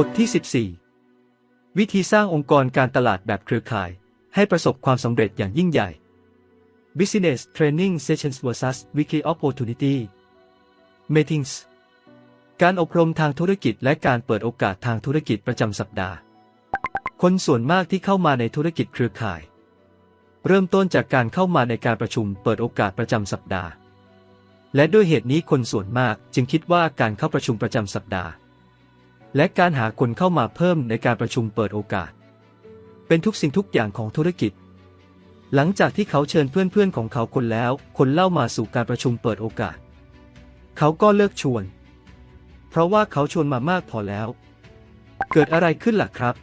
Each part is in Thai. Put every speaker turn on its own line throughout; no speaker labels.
บทที่ 14 วิธีสร้างองค์กรการตลาดแบบเครือข่าย ให้ประสบความสำเร็จอย่างยิ่งใหญ่ Business Training Sessions vs Weekly Opportunity Meetings การอบรมทางธุรกิจและการเปิดโอกาสทางธุรกิจประจำสัปดาห์ คนส่วนมากที่เข้ามาในธุรกิจเครือข่าย เริ่มต้นจากการเข้ามาในการประชุมเปิดโอกาสประจำสัปดาห์ และด้วยเหตุนี้คนส่วนมากจึงคิดว่าการเข้าประชุมประจำสัปดาห์ และการหาคนเข้ามาเพิ่มในการประชุมเปิดโอกาส เป็นทุกสิ่งทุกอย่างของธุรกิจ หลังจากที่เขาเชิญเพื่อนๆของเขาคนแล้ว คนเล่ามาสู่การประชุมเปิดโอกาส เขาก็เลิกชวน เพราะว่าเขาชวนมามากพอแล้ว เกิดอะไรขึ้นล่ะครับ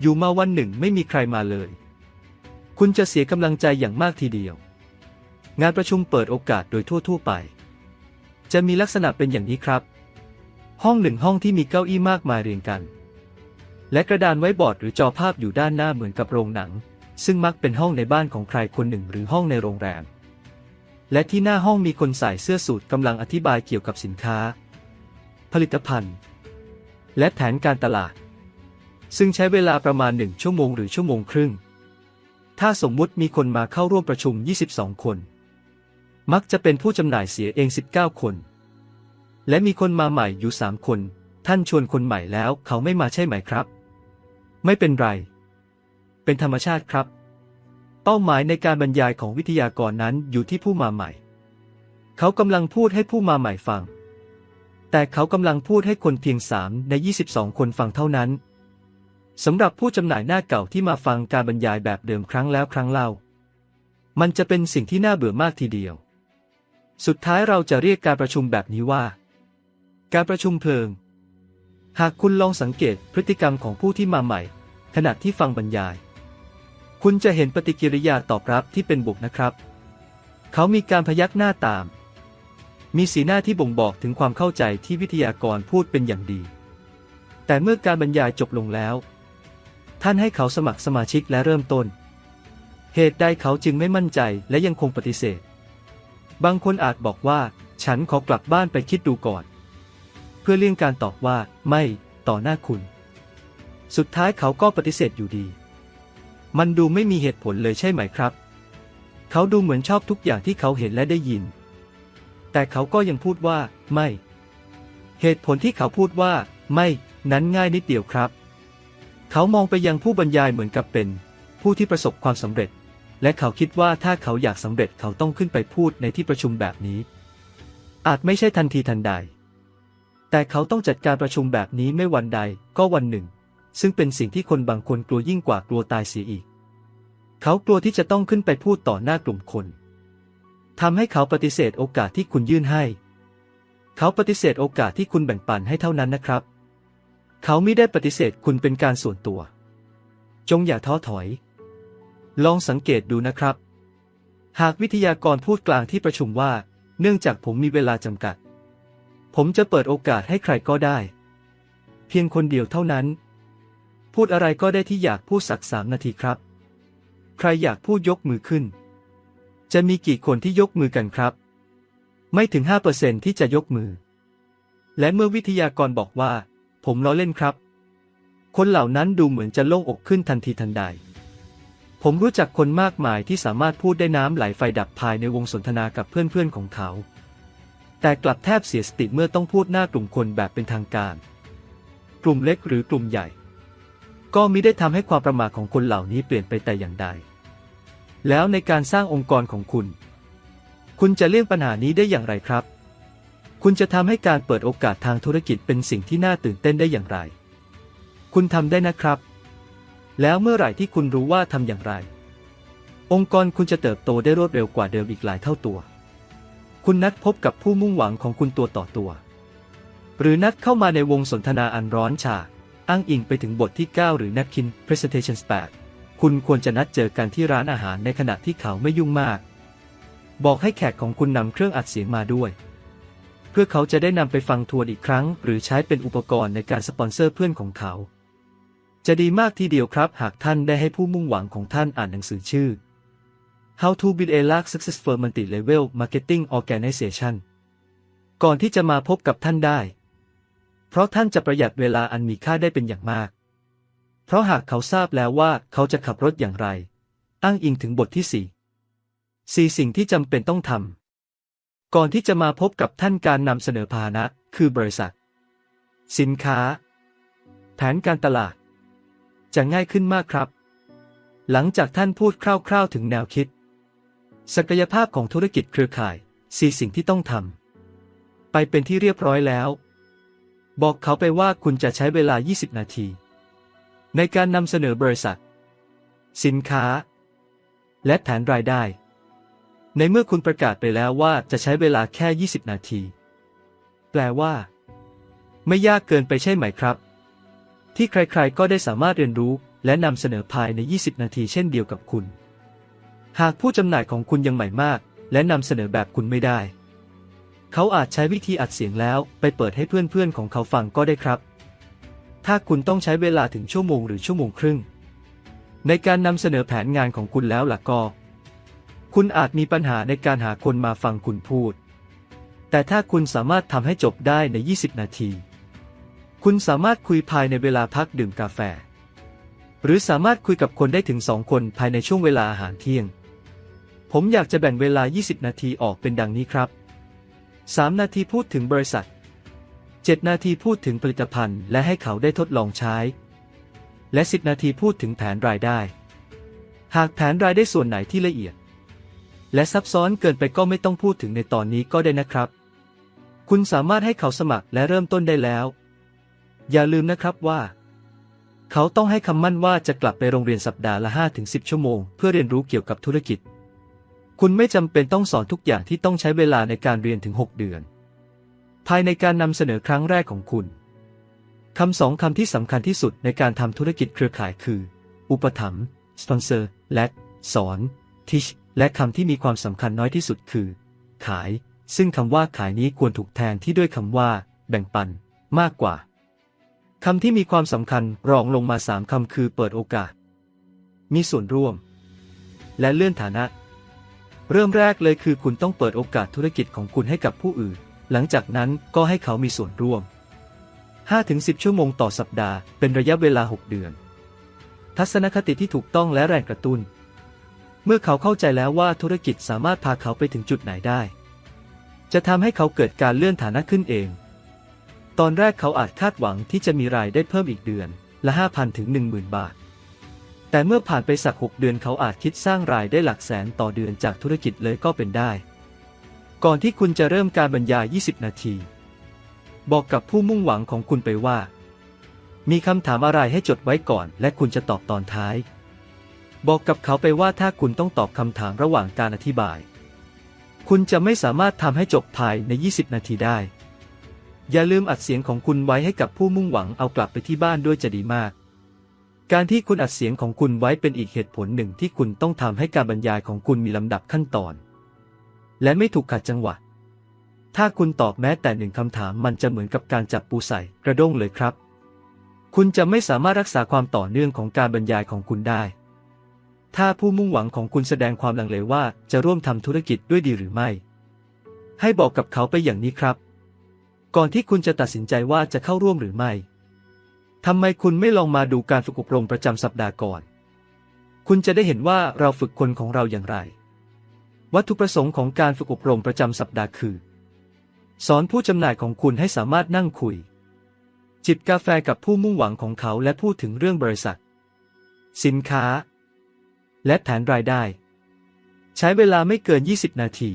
อยู่มาวันหนึ่งไม่มีใครมาเลย คุณจะเสียกำลังใจอย่างมากทีเดียว งานประชุมเปิดโอกาสโดยทั่วๆไป จะมีลักษณะเป็นอย่างนี้ครับ ห้องหนึ่งห้องที่มีเก้าอี้มากมายเรียงกัน และกระดานไว้บอร์ดหรือจอภาพอยู่ด้านหน้าเหมือนกับโรงหนัง ซึ่งมักเป็นห้องในบ้านของใครคนหนึ่งหรือห้องในโรงแรม และที่หน้าห้องมีคนใส่เสื้อสูทกำลังอธิบายเกี่ยวกับสินค้า ผลิตภัณฑ์ และแผนการตลาด ซึ่งใช้เวลาประมาณหนึ่งชั่วโมงหรือชั่วโมงครึ่ง ถ้าสมมุติมีคนมาเข้าร่วมประชุม 22 คน มักจะเป็นผู้จำหน่ายเสียเอง 19 คน และมีคนมาใหม่อยู่3คน ท่านชวนคนใหม่แล้วเขาไม่มาใช่ไหมครับ ไม่เป็นไร เป็นธรรมชาติครับ เป้าหมายในการบรรยายของวิทยากรนั้นอยู่ที่ผู้มาใหม่ เขากำลังพูดให้ผู้มาใหม่ฟัง แต่เขากำลังพูดให้คนเพียง3ใน 22 คนฟังเท่านั้นสำหรับผู้จำหน่ายหน้าเก่าที่มาฟังการบรรยายแบบเดิมครั้งแล้วครั้งเล่า มันจะเป็นสิ่งที่น่าเบื่อมากทีเดียว สุดท้ายเราจะเรียกการประชุมแบบนี้ว่า การประชุมเพลิง หากคุณลองสังเกตพฤติกรรมของผู้ที่มาใหม่ ขณะที่ฟังบรรยาย คุณจะเห็นปฏิกิริยาตอบรับที่เป็นบวกนะครับ เขามีการพยักหน้าตาม มีสีหน้าที่บ่งบอกถึงความเข้าใจที่วิทยากรพูดเป็นอย่างดี แต่เมื่อการบรรยายจบลงแล้ว ท่านให้เขาสมัครสมาชิกและเริ่มต้น เหตุใดเขาจึงไม่มั่นใจและยังคงปฏิเสธ บางคนอาจบอกว่า ฉันขอกลับบ้านไปคิดดูก่อน พื่อเลี่ยงการตอบว่า ไม่ต่อหน้าคุณ สุดท้ายเขาก็ปฏิเสธอยู่ดี มันดูไม่มีเหตุผลเลยใช่ไหมครับ เขาดูเหมือนชอบทุกอย่างที่เขาเห็นและได้ยิน แต่เขาก็ยังพูดว่า ไม่ เหตุผลที่เขาพูดว่า ไม่ นั้นง่ายนิดเดียวครับ เขามองไปยังผู้บรรยายเหมือนกับเป็น ผู้ที่ประสบความสำเร็จ และเขาคิดว่าถ้าเขาอยากสำเร็จเขาต้องขึ้นไปพูดในที่ประชุมแบบนี้ อาจไม่ใช่ทันทีทันใด แต่เขาต้องจัดการประชุมแบบนี้ไม่วันใดก็วันหนึ่ง ซึ่งเป็นสิ่งที่คนบางคนกลัวยิ่งกว่ากลัวตายเสียอีก เขากลัวที่จะต้องขึ้นไปพูดต่อหน้ากลุ่มคนทำให้เขาปฏิเสธโอกาสที่คุณยื่นให้ เขาปฏิเสธโอกาสที่คุณแบ่งปันให้เท่านั้นนะครับ เขาไม่ได้ปฏิเสธคุณเป็นการส่วนตัว จงอย่าท้อถอย ลองสังเกตดูนะครับ หากวิทยากรพูดกลางที่ประชุมว่า เนื่องจากผมมีเวลาจำกัด ผมจะเปิดโอกาสให้ใครก็ได้ เพียงคนเดียวเท่านั้น พูดอะไรก็ได้ที่อยากพูดสักสามนาทีครับ ใครอยากพูดยกมือขึ้น จะมีกี่คนที่ยกมือกันครับ ไม่ถึง 5%ที่จะยกมือ และเมื่อวิทยากรบอกว่า ผมล้อเล่นครับ คนเหล่านั้นดูเหมือนจะโล่งอกขึ้นทันทีทันใด ผมรู้จักคนมากมายที่สามารถพูดได้น้ำไหลไฟดับภายในวงสนทนากับเพื่อนๆของเขา แต่กลับแทบเสียสติเมื่อต้องพูดหน้ากลุ่มคนแบบเป็นทางการ กลุ่มเล็กหรือกลุ่มใหญ่ ก็มิได้ทำให้ความประมาทของคนเหล่านี้เปลี่ยนไปแต่อย่างใด แล้วในการสร้างองค์กรของคุณ คุณจะเลี่ยงปัญหานี้ได้อย่างไรครับ คุณจะทำให้การเปิดโอกาสทางธุรกิจเป็นสิ่งที่น่าตื่นเต้นได้อย่างไร คุณทำได้นะครับ แล้วเมื่อไหร่ที่คุณรู้ว่าทำอย่างไร องค์กรคุณจะเติบโตได้รวดเร็วกว่าเดิมอีกหลายเท่าตัว คุณนัดพบกับผู้มุ่งหวังของคุณตัวต่อตัว หรือนัดเข้ามาในวงสนทนาอันร้อนฉาอ้างอิงไปถึงบทที่ 9 หรือ Napkin Presentation 8คุณควรจะนัดเจอกันที่ร้านอาหารในขณะที่เขาไม่ยุ่งมาก บอกให้แขกของคุณนำเครื่องอัดเสียงมาด้วย เพื่อเขาจะได้นำไปฟังทวนอีกครั้ง หรือใช้เป็นอุปกรณ์ในการสปอนเซอร์เพื่อนของเขา จะดีมากทีเดียวครับ หากท่านได้ให้ผู้มุ่งหวังของท่านอ่านหนังสือชื่อ How to Build a Large Successful Multi-Level Marketing Organization ก่อนที่จะมาพบกับท่านได้ เพราะท่านจะประหยัดเวลาอันมีค่าได้เป็นอย่างมาก เพราะหากเขาทราบแล้วว่าเขาจะขับรถอย่างไร อ้างอิงถึงบทที่สี่สี่สิ่งที่จำเป็นต้องทำ ก่อนที่จะมาพบกับท่านการนำเสนอพานะ คือบริษัท สินค้า แผนการตลาด จะง่ายขึ้นมากครับ หลังจากท่านพูดคร่าวๆถึงแนวคิด ศักยภาพของธุรกิจเครือข่ายสี่สิ่งที่ต้องทำไปเป็นที่เรียบร้อยแล้ว บอกเขาไปว่าคุณจะใช้เวลา 20 นาที ในการนำเสนอบริษัท สินค้า และแผนรายได้ ในเมื่อคุณประกาศไปแล้วว่าจะใช้เวลาแค่ 20 นาที แปลว่า ไม่ยากเกินไปใช่ไหมครับ ที่ใครๆก็ได้สามารถเรียนรู้และนำเสนอภายใน 20 นาทีเช่นเดียวกับคุณ หากผู้จำหน่ายของคุณยังใหม่มาก และนำเสนอแบบคุณไม่ได้ เขาอาจใช้วิธีอัดเสียงแล้วไปเปิดให้เพื่อนๆของเขาฟังก็ได้ครับ ถ้าคุณต้องใช้เวลาถึงชั่วโมงหรือชั่วโมงครึ่ง ในการนำเสนอแผนงานของคุณแล้วล่ะก็ คุณอาจมีปัญหาในการหาคนมาฟังคุณพูด แต่ถ้าคุณสามารถทำให้จบได้ใน 20 นาที คุณสามารถคุยภายในเวลาพักดื่มกาแฟ หรือสามารถคุยกับคนได้ถึงสองคนภายในช่วงเวลาอาหารเที่ยง ผมอยากจะแบ่งเวลา 20 นาทีออกเป็นดังนี้ครับ 3 นาทีพูดถึงบริษัท 7 นาทีพูดถึงผลิตภัณฑ์และให้เขาได้ทดลองใช้ และ 10 นาทีพูดถึงแผนรายได้ หากแผนรายได้ส่วนไหนที่ละเอียด และซับซ้อนเกินไปก็ไม่ต้องพูดถึงในตอนนี้ก็ได้นะครับ คุณสามารถให้เขาสมัครและเริ่มต้นได้แล้ว อย่าลืมนะครับว่าเขาต้องให้คำมั่นว่าจะกลับไปโรงเรียนสัปดาห์ละ 5-10 ชั่วโมง เพื่อเรียนรู้เกี่ยวกับธุรกิจ คุณไม่จำเป็นต้องสอนทุกอย่างที่ต้องใช้เวลาในการเรียนถึง 6 เดือน ภายในการนำเสนอครั้งแรกของคุณคำสองคำที่สำคัญที่สุดในการทำธุรกิจเครือข่ายคือ อุปถัมภ์ sponsor และ สอน teach และคำที่มีความสำคัญน้อยที่สุดคือ ขาย ซึ่งคำว่าขายนี้ควรถูกแทนที่ด้วยคำว่า แบ่งปัน มากกว่าคำที่มีความสำคัญรองลงมาสามคำคือเปิดโอกาส มีส่วนร่วม และเลื่อนฐานะ เริ่มแรกเลยคือคุณต้องเปิดโอกาสธุรกิจของคุณให้กับผู้อื่น หลังจากนั้นก็ให้เขามีส่วนร่วม 5-10 ชั่วโมงต่อสัปดาห์ เป็นระยะเวลา 6 เดือน ทัศนคติที่ถูกต้องและแรงกระตุ้น เมื่อเขาเข้าใจแล้วว่าธุรกิจสามารถพาเขาไปถึงจุดไหนได้ จะทำให้เขาเกิดการเลื่อนฐานะขึ้นเอง ตอนแรกเขาอาจคาดหวังที่จะมีรายได้เพิ่มอีกเดือน ละ 5,000ถึง10,000 บาท แต่เมื่อผ่านไปสัก 6 เดือนเขาอาจคิดสร้างรายได้หลักแสนต่อเดือนจากธุรกิจเลยก็เป็นได้ ก่อนที่คุณจะเริ่มการบรรยาย 20 นาที บอกกับผู้มุ่งหวังของคุณไปว่า มีคำถามอะไรให้จดไว้ก่อน และคุณจะตอบตอนท้าย บอกกับเขาไปว่าถ้าคุณต้องตอบคำถามระหว่างการอธิบาย คุณจะไม่สามารถทำให้จบภายใน 20 นาทีได้ อย่าลืมอัดเสียงของคุณไว้ให้กับผู้มุ่งหวังเอากลับไปที่บ้านด้วยจะดีมาก การที่คุณอัดเสียงของคุณไว้เป็นอีกเหตุผลหนึ่งที่คุณต้องทำให้การบรรยายของคุณมีลำดับขั้นตอน และไม่ถูกขัดจังหวะ ถ้าคุณตอบแม้แต่หนึ่งคำถามมันจะเหมือนกับการจับปูใส่กระด้งเลยครับ คุณจะไม่สามารถรักษาความต่อเนื่องของการบรรยายของคุณได้ ถ้าผู้มุ่งหวังของคุณแสดงความลังเลว่าจะร่วมทำธุรกิจด้วยดีหรือไม่ ให้บอกกับเขาไปอย่างนี้ครับ ก่อนที่คุณจะตัดสินใจว่าจะเข้าร่วมหรือไม่ ทำไมคุณไม่ลองมาดูการฝึกอบรมประจำสัปดาห์ก่อน คุณจะได้เห็นว่าเราฝึกคนของเราอย่างไร วัตถุประสงค์ของการฝึกอบรมประจำสัปดาห์คือ สอนผู้จำหน่ายของคุณให้สามารถนั่งคุย จิบกาแฟกับผู้มุ่งหวังของเขาและพูดถึงเรื่องบริษัท สินค้า และแผนรายได้ ใช้เวลาไม่เกิน 20 นาที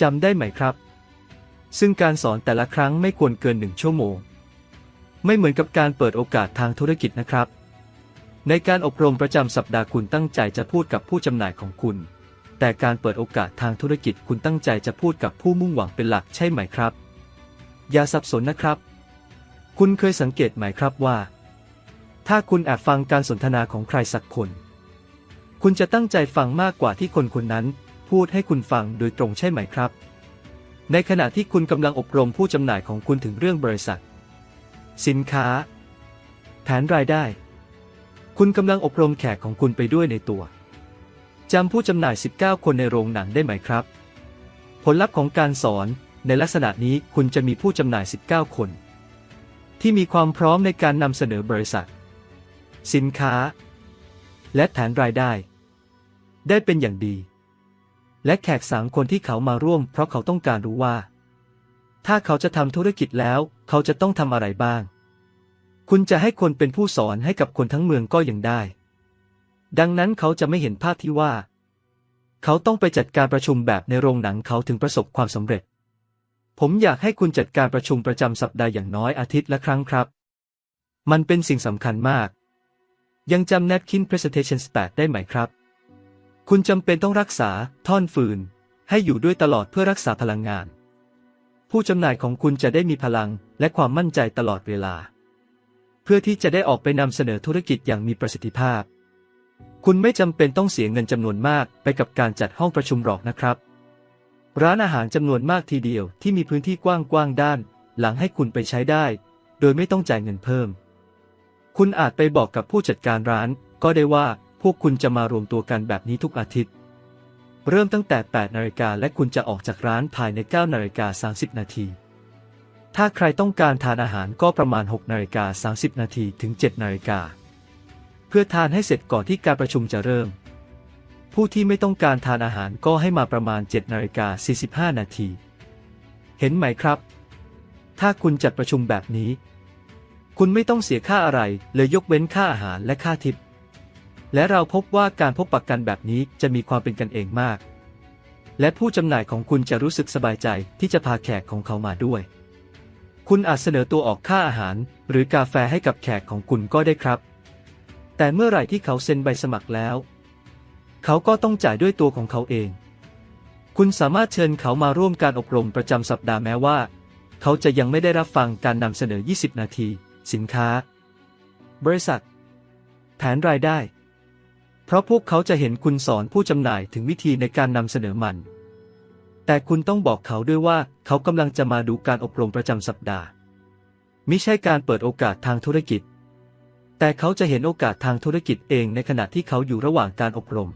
จำได้ไหมครับ ซึ่งการสอนแต่ละครั้งไม่ควรเกินหนึ่งชั่วโมง ไม่เหมือนกับการเปิดโอกาสทางธุรกิจนะครับ ในการอบรมประจำสัปดาห์คุณตั้งใจจะพูดกับผู้จำหน่ายของคุณ แต่การเปิดโอกาสทางธุรกิจคุณตั้งใจจะพูดกับผู้มุ่งหวังเป็นหลักใช่ไหมครับ อย่าสับสนนะครับ คุณเคยสังเกตไหมครับว่า ถ้าคุณแอบฟังการสนทนาของใครสักคน คุณจะตั้งใจฟังมากกว่าที่คนคนนั้น พูดให้คุณฟังโดยตรงใช่ไหมครับ ในขณะที่คุณกำลังอบรมผู้จำหน่ายของคุณถึงเรื่องบริษัท สินค้า แผนรายได้ คุณกำลังอบรมแขกของคุณไปด้วยในตัวจำผู้จำหน่าย 19 คนในโรงหนังได้ไหมครับ ผลลัพธ์ของการสอนในลักษณะนี้คุณจะมีผู้จำหน่าย 19 คน ที่มีความพร้อมในการนำเสนอบริษัท สินค้า และแผนรายได้ ได้เป็นอย่างดี และแขกสามคนที่เขามาร่วมเพราะเขาต้องการรู้ว่า ถ้าเขาจะทำธุรกิจแล้ว เขาจะต้องทำอะไรบ้าง คุณจะให้คนเป็นผู้สอนให้กับคนทั้งเมืองก็ยังได้ ดังนั้นเขาจะไม่เห็นภาพที่ว่า เขาต้องไปจัดการประชุมแบบในโรงหนังเขาถึงประสบความสำเร็จ ผมอยากให้คุณจัดการประชุมประจำสัปดาห์อย่างน้อยอาทิตย์ละครั้งครับ มันเป็นสิ่งสำคัญมาก ยังจำ Napkin Presentation Stat ได้ไหมครับ คุณจำเป็นต้องรักษาท่อนฟืน ให้อยู่ด้วยตลอดเพื่อรักษาพลังงาน ผู้จำหน่ายของคุณจะได้มีพลังและความมั่นใจตลอดเวลา เพื่อที่จะได้ออกไปนำเสนอธุรกิจอย่างมีประสิทธิภาพ คุณไม่จำเป็นต้องเสียเงินจำนวนมากไปกับการจัดห้องประชุมหรอกนะครับ ร้านอาหารจำนวนมากทีเดียวที่มีพื้นที่กว้างๆด้าน หลังให้คุณไปใช้ได้ โดยไม่ต้องจ่ายเงินเพิ่ม คุณอาจไปบอกกับผู้จัดการร้าน ก็ได้ว่าพวกคุณจะมารวมตัวกันแบบนี้ทุกอาทิตย์ เริ่มตั้งแต่ 8 นาฬิกาและคุณจะออกจากร้านภายใน 9 นาฬิกา 30 นาที ถ้าใครต้องการทานอาหารก็ประมาณ 6 นาฬิกา 30 นาทีถึง 7 นาฬิกา เพื่อทานให้เสร็จก่อนที่การประชุมจะเริ่ม ผู้ที่ไม่ต้องการทานอาหารก็ให้มาประมาณ 7 นาฬิกา 45 นาที เห็นไหมครับ ถ้าคุณจัดประชุมแบบนี้ คุณไม่ต้องเสียค่าอะไรเลยยกเว้นค่าอาหารและค่าทิป และเราพบว่าการพบปะกันแบบนี้จะมีความเป็นกันเองมาก และผู้จำหน่ายของคุณจะรู้สึกสบายใจที่จะพาแขกของเขามาด้วย คุณอาจเสนอตัวออกค่าอาหาร หรือกาแฟให้กับแขกของคุณก็ได้ครับ แต่เมื่อไหร่ที่เขาเซ็นใบสมัครแล้ว เขาก็ต้องจ่ายด้วยตัวของเขาเอง คุณสามารถเชิญเขามาร่วมการอบรมประจำสัปดาห์แม้ว่า เขาจะยังไม่ได้รับฟังการนำเสนอ 20 นาที สินค้า บริษัท แผนรายได้ เพราะพวกเขาจะเห็นคุณสอนผู้จำหน่ายถึงวิธีในการนำเสนอมัน แต่คุณต้องบอกเขาด้วยว่าเขากำลังจะมาดูการอบรมประจำสัปดาห์ มิใช่การเปิดโอกาสทางธุรกิจ แต่เขาจะเห็นโอกาสทางธุรกิจเองในขณะที่เขาอยู่ระหว่างการอบรม